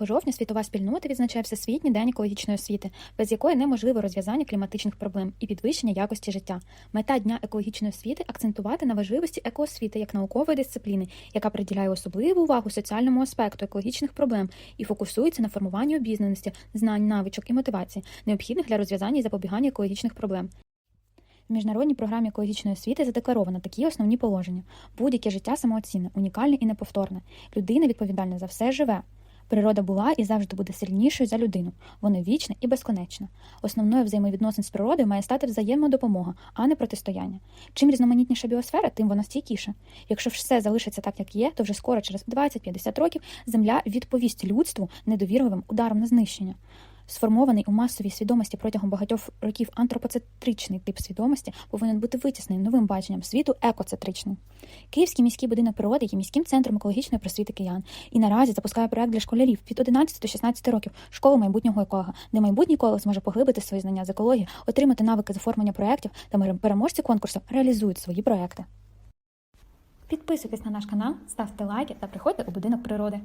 жовтня світова спільнота відзначає Всесвітній день екологічної освіти, без якої неможливо розв'язання кліматичних проблем і підвищення якості життя. Мета дня екологічної освіти акцентувати на важливості екоосвіти як наукової дисципліни, яка приділяє особливу увагу соціальному аспекту екологічних проблем і фокусується на формуванні обізнаності, знань, навичок і мотивації, необхідних для розв'язання і запобігання екологічних проблем. В міжнародній програмі екологічної освіти задекларовано такі основні положення: будь-яке життя самооцінне, унікальне і неповторне. Людина відповідальна за все живе. Природа була і завжди буде сильнішою за людину. Воно вічне і безконечне. Основною взаємовідносин з природою має стати взаємодопомога, а не протистояння. Чим різноманітніша біосфера, тим вона стійкіша. Якщо все залишиться так, як є, то вже скоро, через 20-50 років, земля відповість людству недовірливим ударом на знищення. Сформований у масовій свідомості протягом багатьох років антропоцентричний тип свідомості повинен бути витіснений новим баченням світу екоцентричним. Київський міський будинок природи є міським центром екологічної просвіти киян і наразі запускає проект для школярів від 11 до 16 років школи майбутнього еколога, де майбутній еколог зможе поглибити свої знання з екології, отримати навики з оформлення проєктів та переможці конкурсу реалізують свої проекти. Підписуйтесь на наш канал, ставте лайки та приходьте у будинок природи.